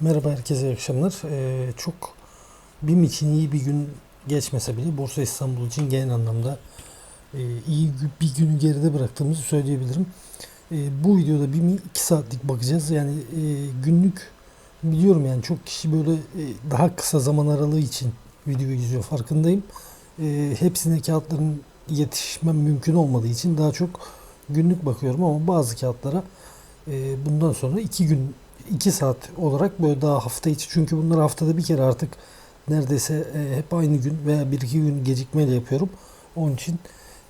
Merhaba herkese iyi akşamlar. Ee, çok BİM için iyi bir gün geçmese bile Borsa İstanbul için genel anlamda e, iyi bir günü geride bıraktığımızı söyleyebilirim. E, bu videoda BİM'i 2 saatlik bakacağız. Yani e, günlük biliyorum yani çok kişi böyle e, daha kısa zaman aralığı için video izliyor farkındayım. E, hepsine kağıtların yetişmem mümkün olmadığı için daha çok günlük bakıyorum ama bazı kağıtlara e, bundan sonra 2 gün 2 saat olarak böyle daha hafta içi çünkü bunları haftada bir kere artık neredeyse e, hep aynı gün veya 1-2 gün gecikmeyle yapıyorum. Onun için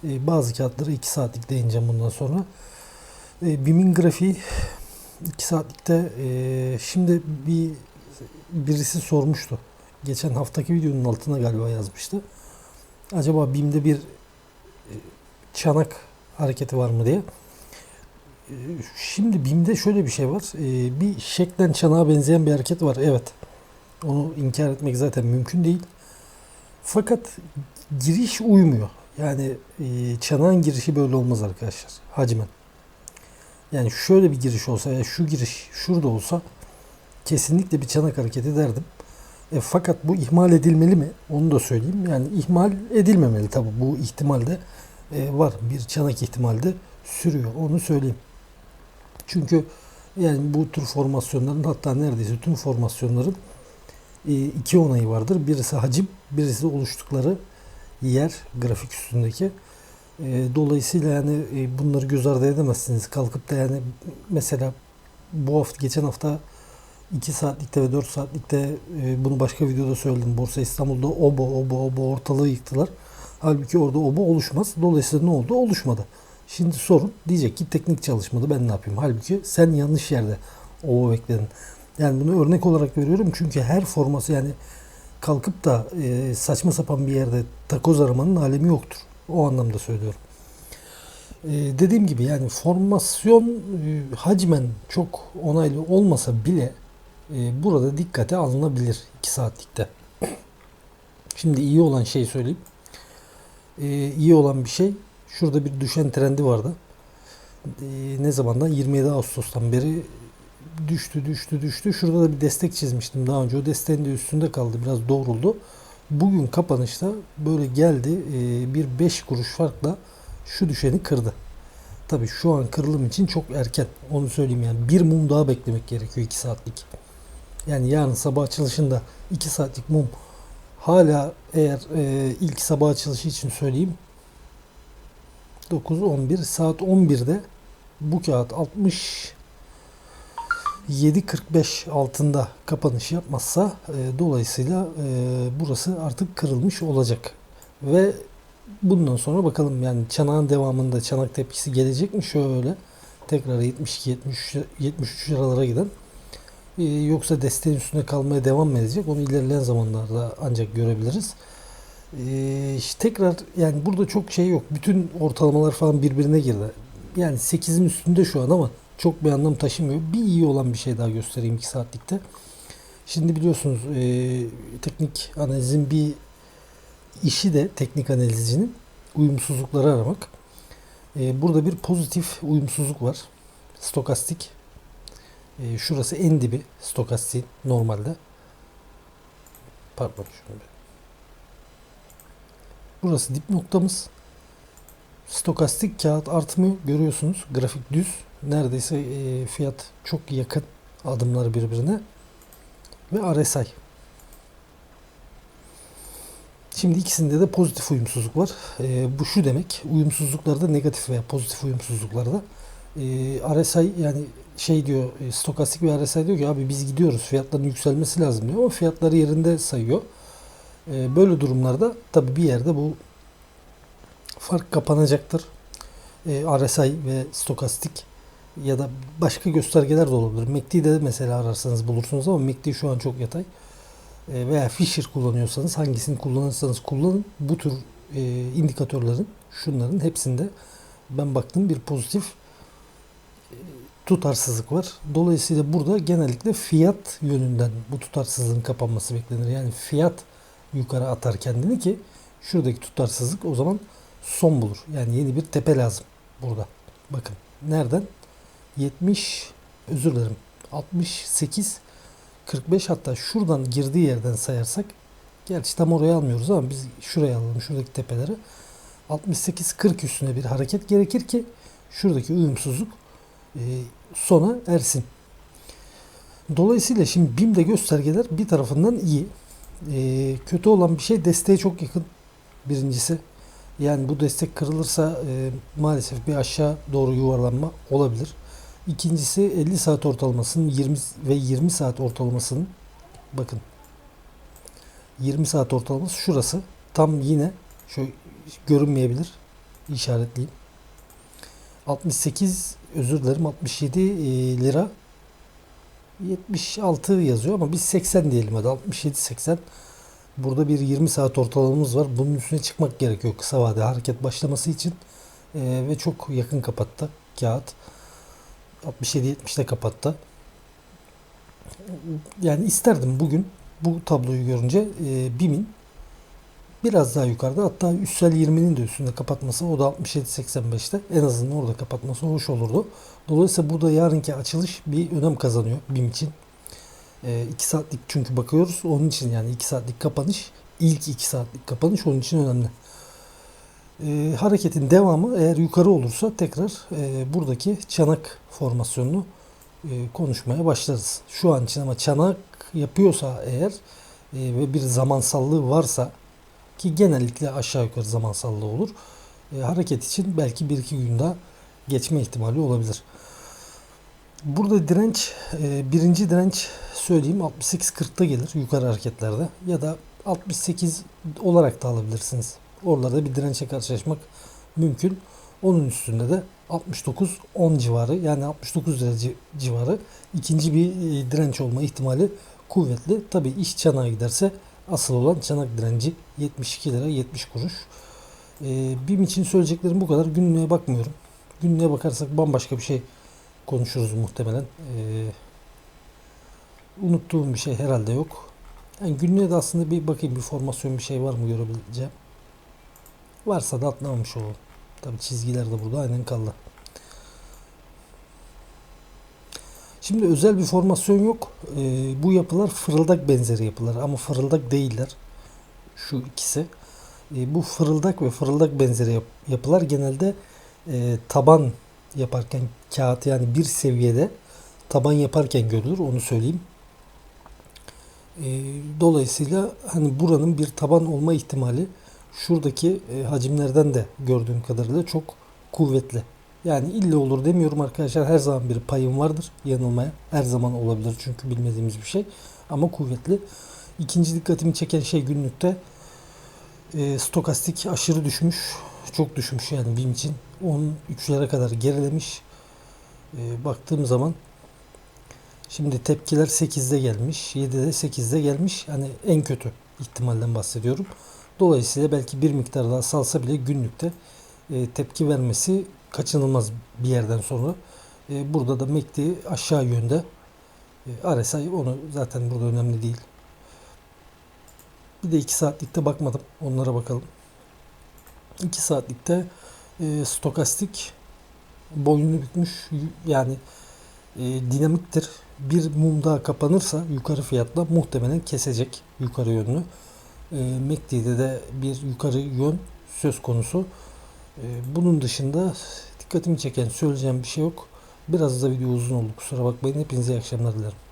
e, bazı kağıtları 2 saatlik değineceğim bundan sonra. E, BİM'in grafiği 2 saatlikte şimdi bir birisi sormuştu. Geçen haftaki videonun altına galiba yazmıştı. Acaba BİM'de bir çanak hareketi var mı diye. Şimdi BİM'de şöyle bir şey var. Ee, Bir şeklen çanağa benzeyen bir hareket var. Evet. Onu inkar etmek zaten mümkün değil. Fakat giriş uymuyor. Yani e, çanağın girişi böyle olmaz arkadaşlar. Hacmen. Yani şöyle bir giriş olsa ya şu giriş şurada olsa kesinlikle bir çanak hareketi derdim. E, fakat bu ihmal edilmeli mi? Onu da söyleyeyim. Yani ihmal edilmemeli tabii. Bu ihtimalde e, var. Bir çanak ihtimalde sürüyor. Onu söyleyeyim. Çünkü yani bu tür formasyonların hatta neredeyse tüm formasyonların e, iki onayı vardır. Birisi hacim, birisi oluştukları yer grafik üstündeki. E, Dolayısıyla yani e, bunları göz ardı edemezsiniz. Kalkıp da yani mesela bu hafta geçen hafta 2 saatlikte ve 4 saatlikte bunu başka videoda söyledim. Borsa İstanbul'da obo obo obo ortalığı yıktılar. Halbuki orada obo oluşmaz. Dolayısıyla ne oldu? Oluşmadı. Şimdi sorun diyecek ki teknik çalışmadı ben ne yapayım? Halbuki sen yanlış yerde obo bekledin. Yani bunu örnek olarak veriyorum çünkü her forması yani kalkıp da e, saçma sapan bir yerde takoz aramanın alemi yoktur. O anlamda söylüyorum. E, dediğim gibi yani formasyon e, hacmen çok onaylı olmasa bile e, burada dikkate alınabilir 2 saatlikte. Şimdi iyi olan şey söyleyeyim. E, iyi olan bir şey şurada bir düşen trendi vardı. E, ne zamandan? 27 Ağustos'tan beri düştü düştü düştü. Şurada da bir destek çizmiştim daha önce. O desteğin de üstünde kaldı. Biraz doğruldu. Bugün kapanışta böyle geldi. e, bir 5 kuruş farkla şu düşeni kırdı. Tabii şu an kırılım için çok erken. Onu söyleyeyim yani. Bir mum daha beklemek gerekiyor 2 saatlik. Yani yarın sabah açılışında 2 saatlik mum hala eğer e, ilk sabah açılışı için söyleyeyim 9 11 saat 11'de bu kağıt 60 7.45 altında kapanış yapmazsa e, dolayısıyla e, burası artık kırılmış olacak. Ve bundan sonra bakalım yani çanağın devamında çanak tepkisi gelecek mi şöyle tekrar 72 73 73 liralara giden e, yoksa desteğin üstünde kalmaya devam mı edecek onu ilerleyen zamanlarda ancak görebiliriz. E, işte tekrar yani burada çok şey yok. Bütün ortalamalar falan birbirine girdi. Yani 8'in üstünde şu an ama çok bir anlam taşımıyor. Bir iyi olan bir şey daha göstereyim 2 saatlikte. Şimdi biliyorsunuz e, teknik analizin bir işi de teknik analizcinin uyumsuzlukları aramak. E, burada bir pozitif uyumsuzluk var. Stokastik. E, şurası en dibi stokastik normalde. Pardon şöyle. Burası dip noktamız. Stokastik kağıt artmıyor. Görüyorsunuz. Grafik düz. Neredeyse e, fiyat çok yakın adımlar birbirine. Ve RSI. Şimdi ikisinde de pozitif uyumsuzluk var. E, bu şu demek. Uyumsuzluklarda negatif veya pozitif uyumsuzluklarda e, RSI yani şey diyor e, stokastik ve RSI diyor ki abi biz gidiyoruz fiyatların yükselmesi lazım diyor ama fiyatları yerinde sayıyor. E, böyle durumlarda tabii bir yerde bu fark kapanacaktır. E, RSI ve stokastik ya da başka göstergeler de olabilir. MACD'de de mesela ararsanız bulursunuz ama MACD şu an çok yatay. E, veya Fisher kullanıyorsanız hangisini kullanırsanız kullanın bu tür e, indikatörlerin şunların hepsinde ben baktım bir pozitif e, tutarsızlık var. Dolayısıyla burada genellikle fiyat yönünden bu tutarsızlığın kapanması beklenir. Yani fiyat yukarı atar kendini ki şuradaki tutarsızlık o zaman son bulur. Yani yeni bir tepe lazım burada. Bakın nereden? 70 özür dilerim 68 45 hatta şuradan girdiği yerden sayarsak gerçi tam oraya almıyoruz ama biz şuraya alalım şuradaki tepeleri 68-40 üstüne bir hareket gerekir ki şuradaki uyumsuzluk e, sona ersin. Dolayısıyla şimdi BİM'de göstergeler bir tarafından iyi. E, kötü olan bir şey desteğe çok yakın. Birincisi. Yani bu destek kırılırsa e, maalesef bir aşağı doğru yuvarlanma olabilir. İkincisi 50 saat ortalamasının 20 ve 20 saat ortalamasının bakın 20 saat ortalaması şurası. Tam yine şöyle görünmeyebilir. işaretleyeyim. 68 özür dilerim 67 e, lira 76 yazıyor ama biz 80 diyelim hadi 67 80 burada bir 20 saat ortalamamız var. Bunun üstüne çıkmak gerekiyor kısa vade hareket başlaması için. E, ve çok yakın kapattı kağıt. 67 70'te kapattı. Yani isterdim bugün bu tabloyu görünce e, BİM'in biraz daha yukarıda hatta üstsel 20'nin de üstünde kapatması o da 67-85'te en azından orada kapatması hoş olurdu. Dolayısıyla burada yarınki açılış bir önem kazanıyor BİM için. 2 saatlik çünkü bakıyoruz onun için yani 2 saatlik kapanış ilk 2 saatlik kapanış onun için önemli. E, hareketin devamı eğer yukarı olursa tekrar e, buradaki çanak formasyonunu e, konuşmaya başlarız. Şu an için ama çanak yapıyorsa eğer e, ve bir zamansallığı varsa ki genellikle aşağı yukarı zamansallığı olur. E, hareket için belki bir iki gün daha geçme ihtimali olabilir. Burada direnç, e, birinci direnç söyleyeyim 68-40'ta gelir yukarı hareketlerde ya da 68 olarak da alabilirsiniz. Oralarda bir dirençe karşılaşmak mümkün. Onun üstünde de 69-10 civarı yani 69 derece civarı ikinci bir e, direnç olma ihtimali kuvvetli. Tabi iş çanağa giderse asıl olan çanak direnci 72 lira 70 kuruş. E, BİM için söyleyeceklerim bu kadar. Günlüğe bakmıyorum. Günlüğe bakarsak bambaşka bir şey konuşuruz muhtemelen. E, unuttuğum bir şey herhalde yok. Yani günlüğe de aslında bir bakayım bir formasyon bir şey var mı görebileceğim. Varsa da atlamamış olalım. Tabi çizgiler de burada aynen kaldı. Şimdi özel bir formasyon yok. Ee, bu yapılar fırıldak benzeri yapılar ama fırıldak değiller. Şu ikisi. Ee, bu fırıldak ve fırıldak benzeri yap- yapılar genelde e, taban yaparken kağıt yani bir seviyede taban yaparken görülür onu söyleyeyim. Ee, dolayısıyla hani buranın bir taban olma ihtimali şuradaki e, hacimlerden de gördüğüm kadarıyla çok kuvvetli. Yani illa olur demiyorum arkadaşlar. Her zaman bir payım vardır yanılmaya. Her zaman olabilir çünkü bilmediğimiz bir şey. Ama kuvvetli. İkinci dikkatimi çeken şey günlükte e, stokastik aşırı düşmüş. Çok düşmüş yani BİM için. 13'lere kadar gerilemiş. E, baktığım zaman şimdi tepkiler 8'de gelmiş. 7'de 8'de gelmiş. Hani en kötü ihtimalden bahsediyorum. Dolayısıyla belki bir miktar daha salsa bile günlükte e, tepki vermesi kaçınılmaz bir yerden sonra. E, burada da MACD aşağı yönde. E, RSI onu zaten burada önemli değil. Bir de 2 saatlikte bakmadım. Onlara bakalım. 2 saatlikte e, stokastik boyunu bükmüş yani e, dinamiktir. Bir mum daha kapanırsa yukarı fiyatla muhtemelen kesecek yukarı yönlü. E, MACD'de de bir yukarı yön söz konusu. E, bunun dışında dikkatimi çeken söyleyeceğim bir şey yok. Biraz da video uzun oldu kusura bakmayın. Hepinize iyi akşamlar dilerim.